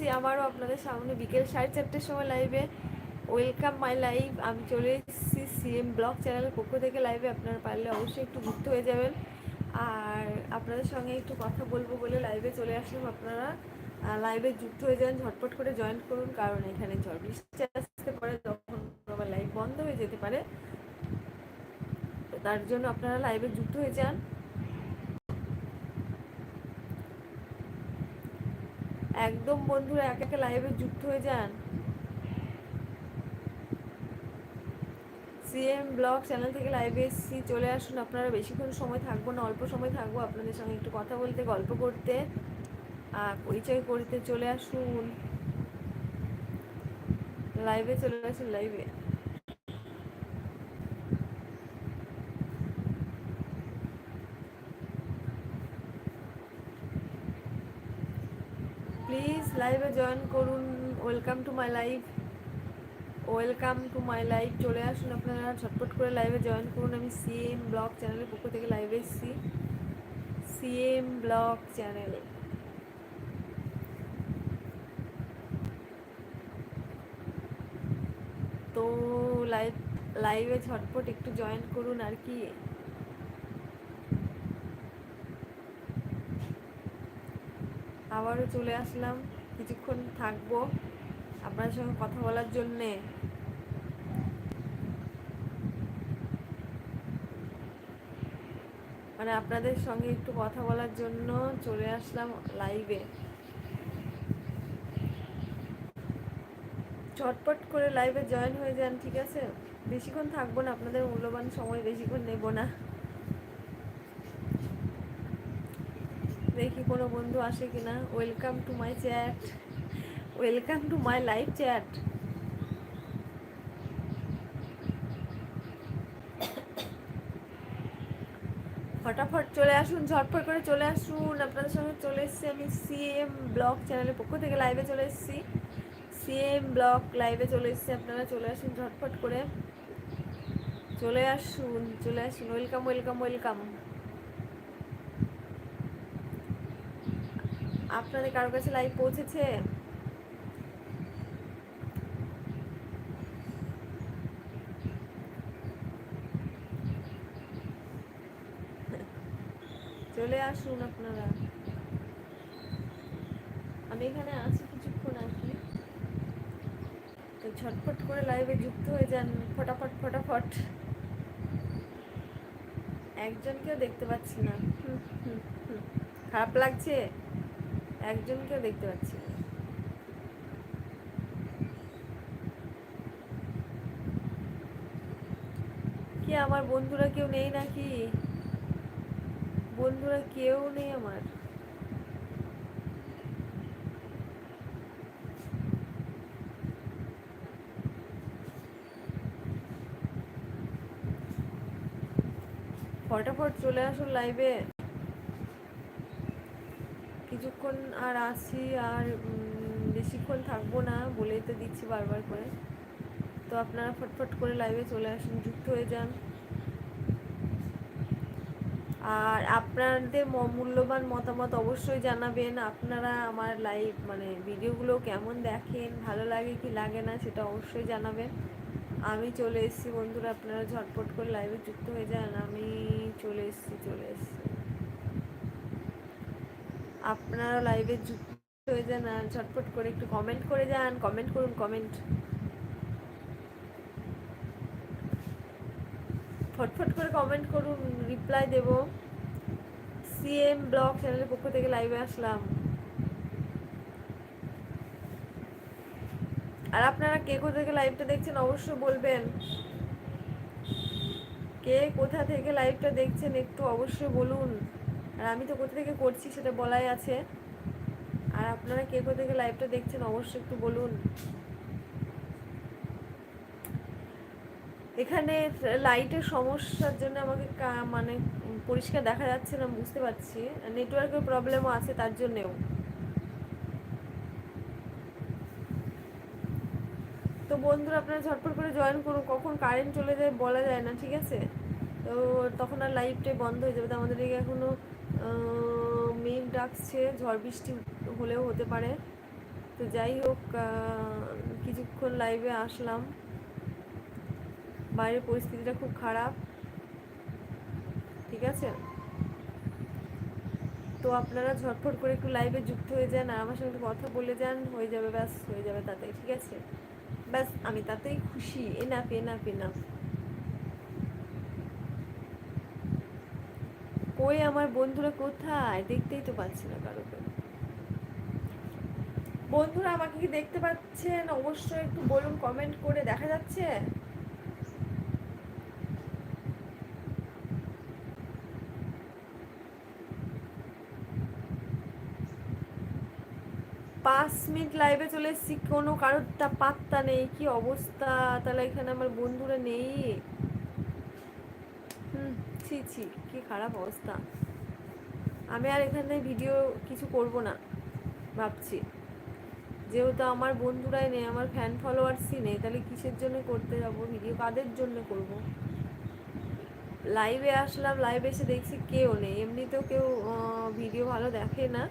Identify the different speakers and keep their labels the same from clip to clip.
Speaker 1: এসেছি আবারও আপনাদের সামনে। বিকেল সাড়ে চারটের সময় লাইভে ওয়েলকাম মাই লাইভ আমি চলে এসেছি সিএম ব্লগ চ্যানেলের পক্ষ থেকে লাইভে আপনারা পারলে অবশ্যই একটু যুক্ত হয়ে যাবেন। আর আপনাদের সঙ্গে একটু কথা বলব বলে লাইভে চলে আসলাম আপনারা। লাইভে যুক্ত হয়ে যান, ঝটপট করে জয়েন করুন। কারণ এখানে ঝড় বৃষ্টি আসতে পারে তখন আবার লাইভ বন্ধ হয়ে যেতে পারে। তার জন্য আপনারা লাইভে যুক্ত হয়ে যান। একদম বন্ধুরা, এক একে লাইভে যুক্ত হয়ে যান। সিএম ব্লগ চ্যানেল থেকে লাইভে এসেছি, চলে আসুন। আপনারা বেশিক্ষণ সময় থাকব না, অল্প সময় থাকব। আপনাদের সঙ্গে একটু কথা বলতে, গল্প করতে আর পরিচয় করতে চলে আসুন। লাইভে চলে আসুন লাইভে প্লিজ লাইভে জয়েন করুন। Welcome to my live welcome to my live চলে আসুন আপনারা ঝটপট করে লাইভে জয়েন করুন। আমি সিএম ব্লগ চ্যানেলের পক্ষ থেকে লাইভে এসেছি। সিএম ব্লগ চ্যানেল তো লাইভ লাইভে ঝটপট একটু জয়েন করুন আর কি। আবারও চলে আসলাম। কিছুক্ষণ থাকব আপনার সঙ্গে কথা বলার জন্যে। মানে আপনাদের সঙ্গে একটু কথা বলার জন্য চলে আসলাম লাইভে চটপট করে লাইভে জয়েন হয়ে যান, ঠিক আছে? বেশিক্ষণ থাকব না, আপনাদের মূল্যবান সময় বেশিক্ষণ নেব না। দেখি কোনো বন্ধু আসে কিনা welcome to my chat welcome to my live chat ফটাফট চলে আসুন ঝটফট করে চলে আসুন। আপনাদের সঙ্গে চলে এসেছি আমি সিএম ব্লগ চ্যানেলের পক্ষ থেকে লাইভে চলে এসেছি। সিএম ব্লগ লাইভে চলে এসেছি, আপনারা চলে আসুন ঝটফট করে। চলে আসুন চলে আসুন। ওয়েলকাম ওয়েলকাম ওয়েলকাম আপনাদের কারও কাছে লাইভ পৌঁছেছে? চলে আসুন আপনারা। আমি এখানে আছি কিছুক্ষণ আর কি। তো ঝটফট করে লাইভে যুক্ত হয়ে যান ফটাফট ফটাফট। একজনকেও দেখতে পাচ্ছি না। খারাপ লাগছে? একজনকেও দেখতে পাচ্ছি না। কি আমার বন্ধুরা কেউ নেই নাকি? বন্ধুরা কেউ নেই আমার। ফটাফট চলে আসুন লাইভে কিছুক্ষণ আর আসি আর বেশিক্ষণ থাকব না বলেই তো দিচ্ছি বারবার করে। তো আপনারা ফটফট করে লাইভে চলে আসুন, যুক্ত হয়ে যান। আর আপনাদের মূল্যবান মতামত অবশ্যই জানাবেন। আপনারা আমার লাইভ মানে ভিডিওগুলো কেমন দেখেন, ভালো লাগে কি লাগে না সেটা অবশ্যই জানাবেন। আমি চলে এসেছি বন্ধুরা, আপনারা ঝটপট করে লাইভে যুক্ত হয়ে যান। আমি চলে এসেছি চলে এসেছি। আপনারা লাইভে যুক্ত হয়ে যান আর ঝটপট করে একটু কমেন্ট করে যান। কমেন্ট করুন কমেন্ট ফটফট করে কমেন্ট করুন রিপ্লাই দেব। সিএম ব্লগ চ্যানেলের পক্ষ থেকে লাইভে আসলাম। আর আপনারা কে কোথা থেকে লাইভটা দেখছেন অবশ্যই বলবেন। কে কোথা থেকে লাইভটা দেখছেন একটু অবশ্যই বলুন। আর আমি তো কোথা থেকে করছি সেটা বলাই আছে। আর আপনারা কে কোথা থেকে লাইভটা দেখছেন অবশ্যই একটু বলুন। এখানে লাইটের সমস্যার জন্য আমাকে মানে পরিষ্কার দেখা যাচ্ছে না, বুঝতে পারছি। নেটওয়ার্কের প্রবলেমও আছে তার জন্যেও। তো বন্ধুরা, আপনারা ঝটপট করে জয়েন করুন। কখন কারেন্ট চলে যায় বলা যায় না, ঠিক আছে? তো তখন আর লাইভটাই বন্ধ হয়ে যাবে। তো আমাদের এখনও মেঘ ডাকছে, ঝড় বৃষ্টি হলেও হতে পারে। তো যাই হোক কিছুক্ষণ লাইভে আসলাম। বাইরের পরিস্থিতিটা খুব খারাপ। ঠিক আছে? তো আপনারা ঝটফট করে একটু লাইভে যুক্ত হয়ে যান আর আমার সঙ্গে কথা বলে যান। হয়ে যাবে ব্যাস, হয়ে যাবে তাতেই, ঠিক আছে? ব্যাস, আমি তাতেই খুশি। এনাফ এনাফ এনাফ কই আমার বন্ধুরা কোথায়? দেখতেই তো পাচ্ছি না কারোকে। বন্ধুরা আমাকে কি দেখতে পাচ্ছেন? অবশ্যই একটু বলুন কমেন্ট করে দেখা যাচ্ছে? পাঁচ মিনিট লাইভে চলে এসেছি, কোনো কারোর তা পাত্তা নেই, কি অবস্থা? তাহলে এখানে আমার বন্ধুরা নেই। ছি ছি, কি খারাপ অবস্থা। আমি আর এখানে ভিডিও কিছু করব না, ভাবছি। যেহেতু আমার বন্ধুরাই নেই, আমার ফ্যান ফলোয়ার্সই নেই, তাহলে কিসের জন্য করতে যাব? ভিডিও কাদের জন্য করব? লাইভে আসলাম লাইভে এসে দেখছি কেউ নেই। এমনিতেও কেউ ভিডিও ভালো দেখে না।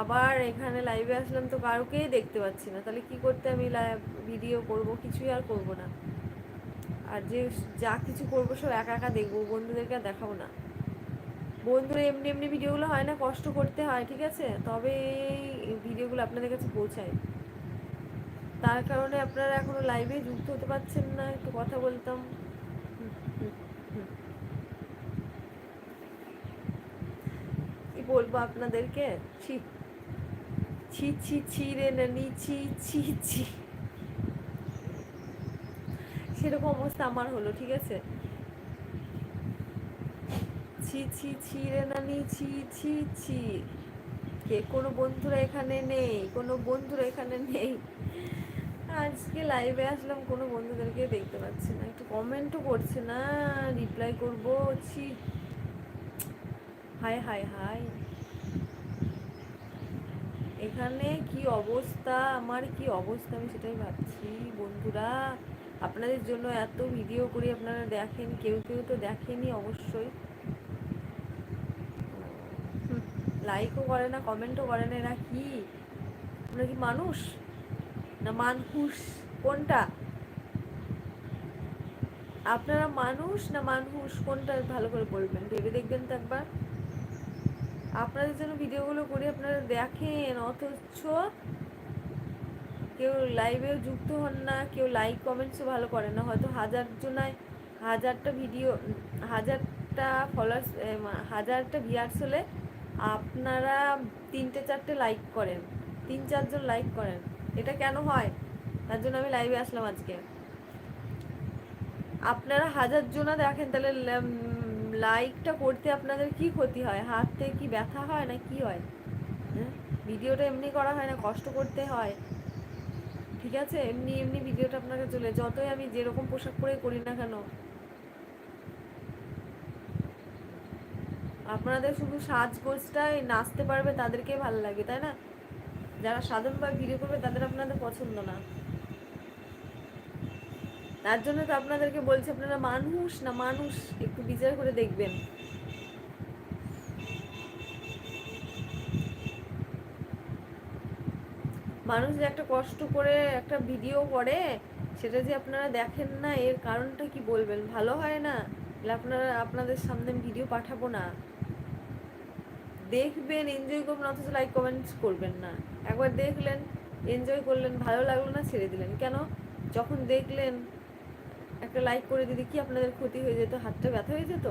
Speaker 1: আবার এখানে লাইভে আসলাম তো কারোকেই দেখতে পাচ্ছি না। তাহলে কি করতে আমি লাইভ ভিডিও করব? কিছুই আর করব না। আর যে যা কিছু করব সব একা একা দেখব, বন্ধুদেরকে আর দেখাবো না। বন্ধুরা এমনি এমনি ভিডিওগুলো হয় না, কষ্ট করতে হয়, ঠিক আছে? তবে এই ভিডিওগুলো আপনাদের কাছে পৌঁছায়। তার কারণে আপনারা এখনও লাইভে যুক্ত হতে পারছেন না, একটু কথা বলতাম। কি বলব আপনাদেরকে? ছি ছি ছি ছি রে নানি, ছি ছি ছি। সেরকম অবস্থা আমার হলো, ঠিক আছে? ছি ছি ছি রে নানি, ছি ছি ছি। কে, কোনো বন্ধুরা এখানে নেই, কোনো বন্ধুরা এখানে নেই। আজকে লাইভে আসলাম, কোনো বন্ধুদেরকে দেখতে পাচ্ছি না। একটু কমেন্টও করছে না রিপ্লাই করব, ছি। হাই হাই হাই এখানে কি অবস্থা? আমার কি অবস্থা? আমি সেটাই ভাবছি, বন্ধুরা। আপনাদের জন্য এত ভিডিও করি, আপনারা দেখেন, কেউ কেউ তো দেখেনি অবশ্যই। লাইকও করে না কমেন্টও করে না, এরা কি? আপনারা কি মানুষ? না মানহুস কোনটা? আপনারা মানুষ না মানহুস কোনটা ভালো করে বলবেন? ভেবে দেখবেন তো একবার। আপনাদের জন্য ভিডিওগুলো করি, আপনারা দেখেন, অথচ কেউ লাইভেও যুক্ত হন না, কেউ লাইক কমেন্টসও ভালো করে না। হয়তো হাজার জনায় হাজারটা ভিডিও হাজারটা ফলোয়ার্স হাজারটা ভিয়ার্স হলে আপনারা তিনটে চারটে লাইক করেন। তিন চারজন লাইক করেন। এটা কেন হয়? তার জন্য আমি লাইভে আসলাম আজকে। আপনারা হাজার জনা দেখেন, তাহলে লাইকটা করতে আপনাদের কি ক্ষতি হয়? হাতে কি ব্যথা হয় না কি হয়? হ্যাঁ? ভিডিওটা এমনি করা হয় না, কষ্ট করতে হয়। ঠিক আছে? এমনি এমনি ভিডিওটা আপনাকে চলে যতই আমি যেরকম পোশাক পরে করি না কেন। আপনাদের শুধু সাজগোজটাই নাচতে পারবে তাদেরকেই ভালো লাগে, তাই না? যারা সাধারণভাবে ভিডিও করবে তাদের আপনাদের পছন্দ না। তার জন্য তো আপনাদেরকে বলছি, আপনারা মানুষ না মানুষ, একটু বিচার করে দেখবেন। মানুষ যে একটা কষ্ট করে একটা ভিডিও করে, সেটা যে আপনারা দেখেন না, এর কারণটা কি বলবেন? ভালো হয় না? আপনারা আপনাদের সামনে ভিডিও পাঠাবো না? দেখবেন এনজয় করবেন, অথচ লাইক কমেন্টস করবেন না। একবার দেখলেন এনজয় করলেন, ভালো লাগল না, ছেড়ে দিলেন। কেন? যখন দেখলেন, একটা লাইক করে দিদি কি আপনাদের ক্ষতি হয়ে যেত? হাতটা ব্যথা হয়ে যেত?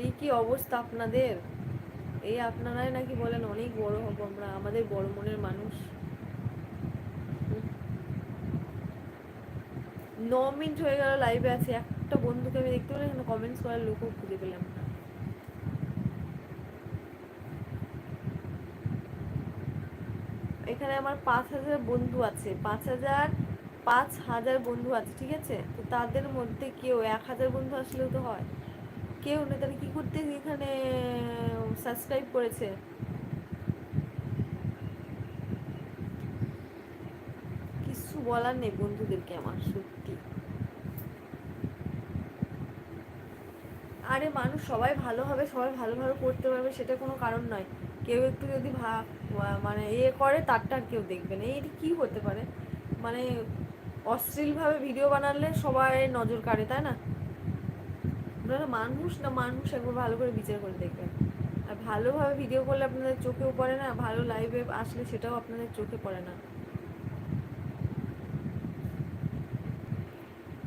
Speaker 1: এই কি অবস্থা আপনাদের? এই আপনারাই নাকি বলেন অনেক বড় হব আমরা, আমাদের বড় মনের মানুষ। ন মিনিট হয়ে গেল লাইভে আছে, একটা বন্ধুকে আমি দেখতে পেলাম, কিন্তু কমেন্টস করার লোকও খুঁজে পেলাম না। এখানে আমার পাঁচ হাজার বন্ধু আছে, পাঁচ হাজার পাঁচ হাজার বন্ধু আছে, ঠিক আছে? তো তাদের মধ্যে কেউ এক হাজার বন্ধু আসলেও তো হয়। কেউ নেই, তাহলে কী করতে এখানে সাবস্ক্রাইব করেছে? কিছু বলার নেই বন্ধুদেরকে আমার, সত্যি। আরে মানুষ, সবাই ভালো হবে, সবাই ভালোভাবে করতে পারবে, সেটা কোনো কারণ নয়। কেউ একটু যদি ভা মানে ইয়ে করে, তারটা কেউ দেখবে না। এটি কী হতে পারে? মানে অশ্লীলভাবে ভিডিও বানালে সবাই নজর কাড়ে, তাই না? আপনারা মানুষ না মানুষ একবার ভালো করে বিচার করে দেখবেন। আর ভালোভাবে ভিডিও করলে আপনাদের চোখেও পড়ে না, ভালো লাইভে আসলে সেটাও আপনাদের চোখে পড়ে না।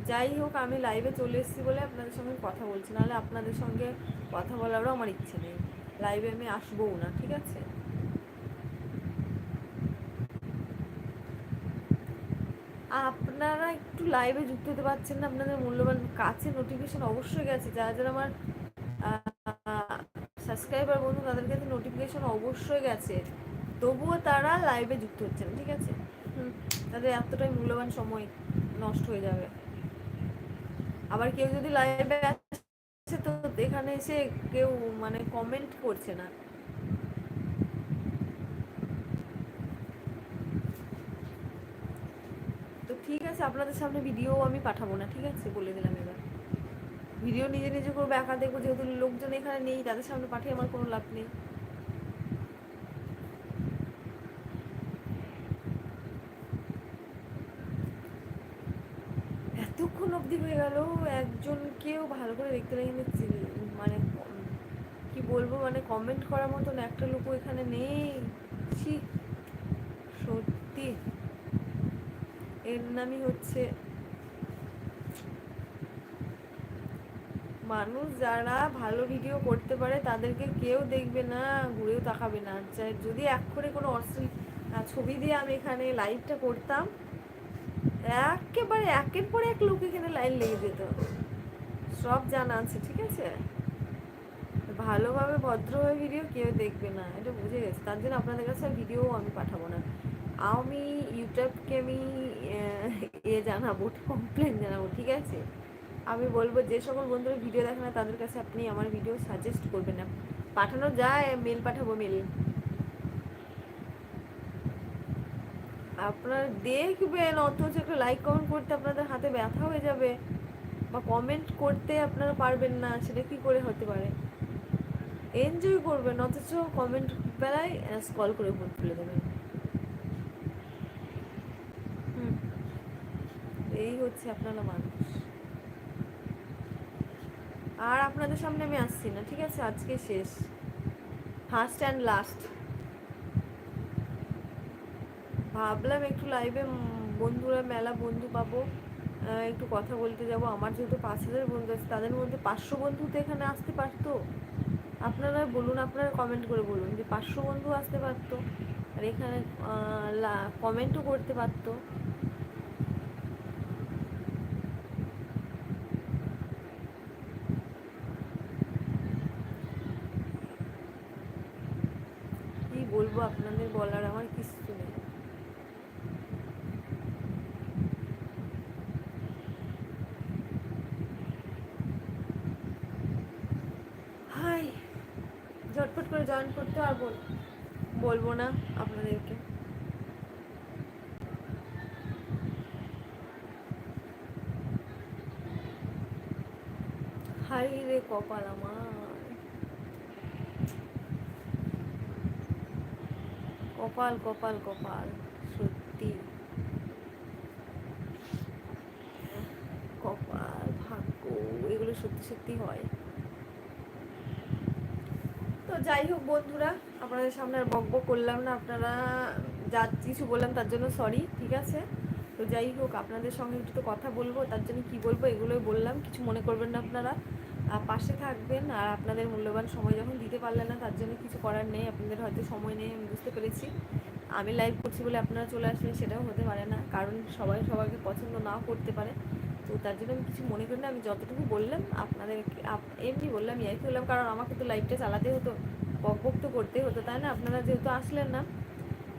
Speaker 1: যাই হোক, আমি লাইভে চলে এসেছি বলে আপনাদের সঙ্গে কথা বলছি, নাহলে আপনাদের সঙ্গে কথা বলারও আমার ইচ্ছে নেই। লাইভে আমি আসবও না, ঠিক আছে? আপনারা একটু লাইভে যুক্ত হতে পারছেন না, আপনাদের মূল্যবান কাছে নোটিফিকেশন অবশ্যই গেছে। যারা যারা আমার সাবস্ক্রাইবার বন্ধু, তাদের কাছে নোটিফিকেশন অবশ্যই গেছে। তবুও তারা লাইভে যুক্ত হচ্ছেন, ঠিক আছে? তাদের এতটাই মূল্যবান সময় নষ্ট হয়ে যাবে। আবার কেউ যদি লাইভে আসে, তো এখানে এসে কেউ মানে কমেন্ট করছে না তো ঠিক আছে, আপনাদের সামনে ভিডিও আমি পাঠাবো না, ঠিক আছে? বলে দিলাম এবার। ভিডিও নিজে নিজে করব, একা দেখব, যেহেতু লোকজন এখানে নেই, তাদের সামনে পাঠিয়ে আমার কোনো লাভ নেই। এতক্ষণ অবধি হয়ে গেল, একজনকেও ভালো করে দেখতে লাগে মানে কি বলব মানে কমেন্ট করার মতন একটা লোকও এখানে নেই। সত্যি। এর নামই হচ্ছে মানুষ যারা ভালো ভিডিও করতে পারে, তাদেরকে কেউ দেখবে না, ঘুরেও তাকাবে না। যদি এক করে কোনো অশ্লীল ছবি দিয়ে আমি এখানে লাইভটা করতাম, একেবারে একের পরে এক লোক এখানে লাইন লেগে যেত। সব জানা আছে, ঠিক আছে? ভালোভাবে ভদ্রভাবে ভিডিও কেউ দেখবে না, এটা বুঝে গেছে। তার জন্য আপনাদের কাছে ভিডিও আমি পাঠাবো না। আমি ইউটিউবকে আমি এ জানাব কমপ্লেন জানাব, ঠিক আছে? আমি বলব যে সকল বন্ধুরা ভিডিও দেখে না, তাদের কাছে আপনি আমার ভিডিও সাজেস্ট করবেন না। পাঠানো যায় মেল পাঠাবো মেল আপনারা দেখবেন, অথচ একটু লাইক কমেন্ট করতে আপনাদের হাতে ব্যথা হয়ে যাবে। বা কমেন্ট করতে আপনারা পারবেন না, সেটা কি করে হতে পারে? এনজয় করবেন, অথচ কমেন্ট বেলায় স্কল করে ভোট তুলে দেবেন। এই হচ্ছে আপনারা মানুষ। আর আপনাদের সামনে আমি আসছি না, ঠিক আছে? আজকে শেষ। ফার্স্ট অ্যান্ড লাস্ট ভাবলাম একটু লাইভে বন্ধুরা, মেলা বন্ধু পাবো। একটু কথা বলতে যাব। আমার যেহেতু পাঁচ হাজার বন্ধু আছে, তাদের মধ্যে পাঁচশো বন্ধু তো এখানে আসতে পারতো। আপনারা বলুন, আপনারা কমেন্ট করে বলুন যে পাঁচশো বন্ধু আসতে পারতো। আর এখানে কমেন্টও করতে পারতো কি বলব আপনাদের বলার আমার কিছু নেই হাই ঝটপট করে আর বল, বলব না আপনাদেরকে। হাই রে কপাল আমার। কপাল কপাল কপাল, সত্যি। কপাল, ভাগ্য, এগুলো সত্যি সত্যি হয়। যাই হোক বন্ধুরা, আপনাদের সামনে আর বক বক করলাম না, আপনারা যা কিছু বললাম তার জন্য সরি ঠিক আছে? তো যাই হোক, আপনাদের সঙ্গে একটু তো কথা বলব, তার জন্য কি বলব এগুলোই বললাম, কিছু মনে করবেন না আপনারা। পাশে থাকবেন, আর আপনাদের মূল্যবান সময় যখন দিতে পারলেন না, তার জন্য কিছু করার নেই, আপনাদের হয়তো সময় নেই, আমি বুঝতে পেরেছি। আমি লাইভ করছি বলে আপনারা চলে আসলেন সেটাও হতে পারে না, কারণ সবাই সবাইকে পছন্দ নাও করতে পারে। তো তার জন্য আমি কিছু মনে করি না, আমি যতটুকু বললাম আপনাদের এমনি বললাম ইয়ার্কি বললাম কারণ আমাকে তো লাইভটা চালাতে হতো, বক তো করতে হতো, তাই না? আপনারা যেহেতু আসলেন না,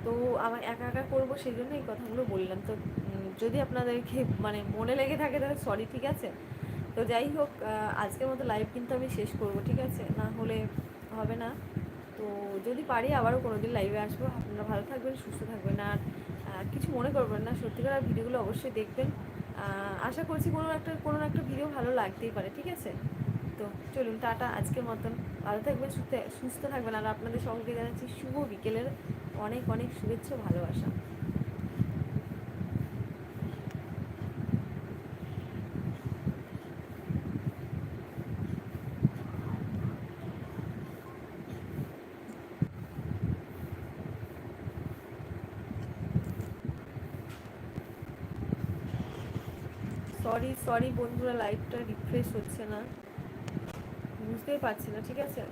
Speaker 1: তো আমার একা একা করব সেই জন্য এই কথাগুলো বললাম। তো যদি আপনাদেরকে মানে মনে লেগে থাকে, তাহলে সরি ঠিক আছে? তো যাই হোক আজকের মতো লাইভ কিন্তু আমি শেষ করব, ঠিক আছে? না হলে হবে না। তো যদি পারি আবারও কোনো দিন লাইভে আসব। আপনারা ভালো থাকবেন, সুস্থ থাকবেন, আর কিছু মনে করবেন না। সত্যিকার ভিডিওগুলো অবশ্যই দেখবেন। আশা করছি কোনো একটা কোনো একটা ভিডিও ভালো লাগতেই পারে, ঠিক আছে? তো চলুন, টাটা আজকের মতন। ভালো থাকবেন, সুস্থ সুস্থ থাকবেন, আর আপনাদের সঙ্গে জানাচ্ছি শুভ বিকেলের অনেক অনেক শুভেচ্ছা ভালোবাসা। সরি সরি বন্ধুরা লাইভটা রিফ্রেশ হচ্ছে না। বুঝতেই পারছি না ঠিক আছে?